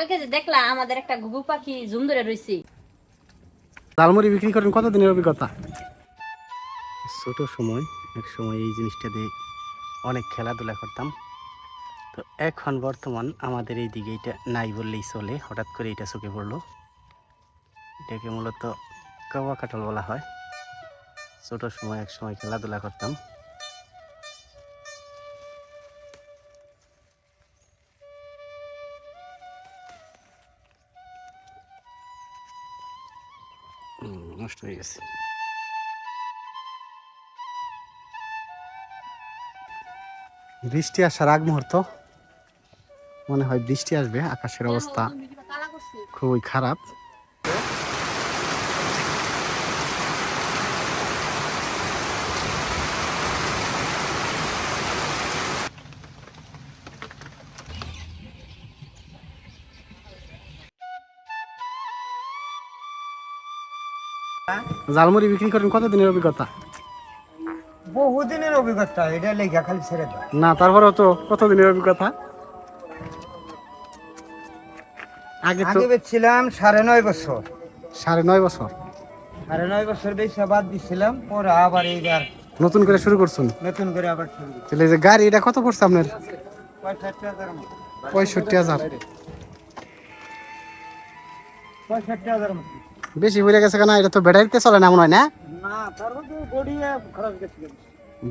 কালকে যে দেখলাম আমাদের একটা ঘুঘু পাখি ঝুম ধরে রয়েছে ঝালমুড়ি বিক্রি করেন কত দিনের অভিজ্ঞতা? ছোট সময়, এক সময় এই জিনিসটা দিয়ে অনেক খেলাধুলা করতাম। তো এখন বর্তমান আমাদের এই দিকে এটা নাই বললেই চলে, হঠাৎ করে এটা চোখে পড়ল। এটাকে মূলত কাওয়া কাটল বলা হয়। ছোট সময়, এক সময় খেলাধুলা করতাম। নষ্ট হয়ে গেছে। বৃষ্টি আসার আগ মুহূর্ত। মনে হয় বৃষ্টি আসবে আকাশের অবস্থা খুবই খারাপ। জালমুড়ি বিক্রি করেন কত দিনের অভিজ্ঞতা? বহুদিনের অভিজ্ঞতা এটা লেখা খালি ছেড়ে দাও। না তারপরেও তো কত দিনের অভিজ্ঞতা? আগে তো আগে বেচছিলাম সাড়ে নয় বছর। সাড়ে নয় বছর? সাড়ে নয় বছর বেশি বাদ দিছিলাম পরে আবার এইবার নতুন করে শুরু করছেন? নতুন করে আবার শুরু তাহলে এই যে গাড়ি এটা কত পড়ছে আপনার? পঁয়ষট্টি হাজার। পঁয়ষট্টি হাজার। বেশি পড়ে গেছে কেন? এটা তো ব্যাটারিতে চলে না মনে হয় না?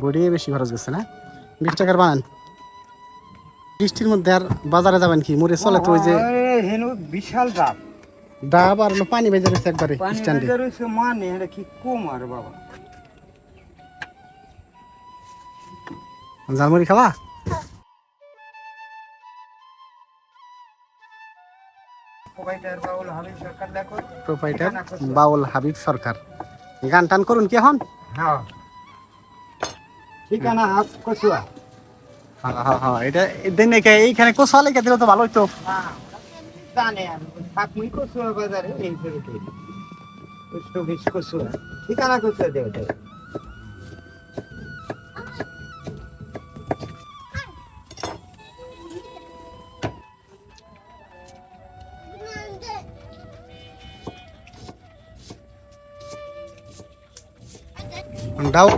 বড়িয়ে বেশি খরচ গেছে না? বিশ টাকার বানান বৃষ্টির মধ্যে আর বাজারে যাবেন কি? মুড়ে চলে তো ওই যে বিশাল ডাব। ডাব আর পানি বেজে রয়েছে একবারে স্ট্যান্ডে। মানে এটা কি কম আর বাবা? ঝালমুড়ি খাওয়া প্রোপাইটার বাউল হাবিব সরকার গান টান করুন কি এখন? হ্যাঁ। ঠিকানা হাফ কচুয়া। হ্যাঁ হ্যাঁ হ্যাঁ এটা দিন এইখানে কোথাও লেখা দিলে তো ভালো হইতো। জানে আমি। কচুয়া বাজারে এই কচুয়া। ঠিকানা কচুয়া দেবে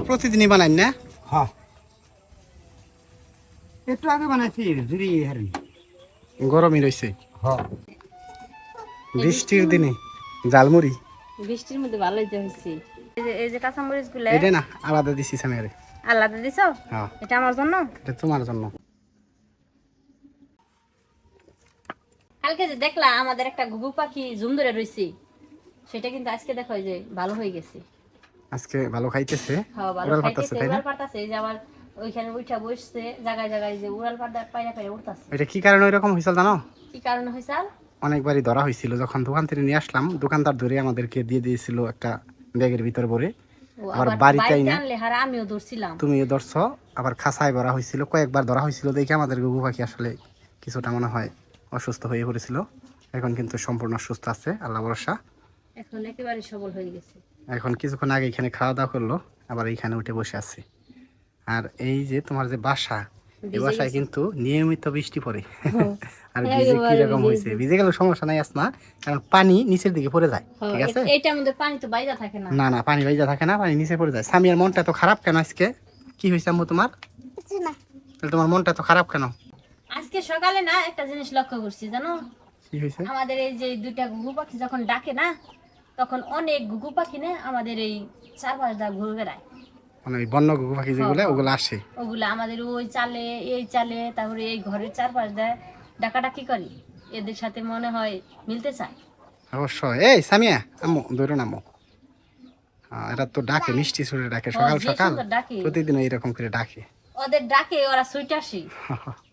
প্রতিদিনই বানাই না? হ্যাঁ। একটু আগে বানাইছি হারি গরমই রয়েছে হ্যাঁ। বৃষ্টির দিনে জালমুড়ি বৃষ্টির মধ্যে ভালোই তো হয়েছে। এই যে কাঁচামরিচগুলো এটা না আলাদা দিছি আমি আলাদা দিছো? হ্যাঁ। এটা আমার জন্য? এটা তোমার জন্য। কালকে যে দেখলাম আমাদের একটা ঘুঘু পাখি ঝুম ধরে রয়েছে সেটা কিন্তু আজকে দেখো এই যে ভালো হয়ে গেছে। আজকে ভালো খাইতেছে হ্যাঁ উড়াল পারতাছে তাই না? এই যে আবার ওইখানে উঠা বসছে জায়গায় জায়গায় যে উড়াল পাইরা উঠতাছে এটা কি কারণে ওইরকম জানো? কি কারণে অনেকবারই ধরা হয়েছিল যখন দোকান থেকে নিয়ে আসলাম দোকানদার ধরে আমাদেরকে দিয়ে দিয়েছিল একটা ব্যাগের ভিতর ভরে। আবার আবার বাড়িতে বাড়িতে হারা আমিও ধরছিলাম। তুমিও ধরছ আবার খাসায় ধরা হয়েছিল কয়েকবার ধরা হয়েছিল দেখে আমাদের গুগু পাখি আসলে কিছুটা মনে হয় অসুস্থ হয়ে পড়েছিল। এখন কিন্তু সম্পূর্ণ সুস্থ আছে আল্লাহ ভরসা। এখন একেবারে সবল হয়ে গেছে। এখন কিছুক্ষণ আগে এখানে খাওয়া দাওয়া করল আবার এইখানে উঠে বসে আছে। আর এই যে তোমার যে বাসা এই বাসায় কিন্তু নিয়মিত বৃষ্টি পড়ে। আর হ্যাঁ, ভিজে একেবারে কীরকম ভিজে হয়েছে? ভিজে গেলে সমস্যা নাই আস না কারণ পানি নিচের দিকে পড়ে যায় হ্যাঁ, ঠিক আছে? এইটার মধ্যে পানি তো বাইরে থাকে না। না না পানি বাইজা থাকে না পানি নিচে পড়ে যায়। সামিয়ার মনটা তো খারাপ কেন আজকে? কি হয়েছে আম্মু তোমার? তাহলে তোমার মনটা তো খারাপ কেন? আজকে সকালে না একটা জিনিস লক্ষ্য করছি জানো? কি হয়েছে? আমাদের এই যে দুইটা ঘুঘু পাখি যখন ডাকে না তখন অনেক ঘুঘু পাখি না আমাদের এই চারপাশ দা ঘুরে বেড়ায়। মানে ওই বন্য ঘুঘু পাখি যেগুলো ওগুলো আসে। ওগুলো আমাদের ওই চালে এই চালে তারপরে এই ঘরের চারপাশ দেয় ডাকাডাকি করি। এদের সাথে মনে হয় মিলতে চায়। অবশ্যই। এই সামিয়া আম্মু ধরুন আম্মু হ্যাঁ, এরা তো ডাকে মিষ্টি সুরে ডাকে। সকাল সকাল প্রতিদিন এইরকম করে ডাকে। ওদের ডাকে ওরা সুইট আসে।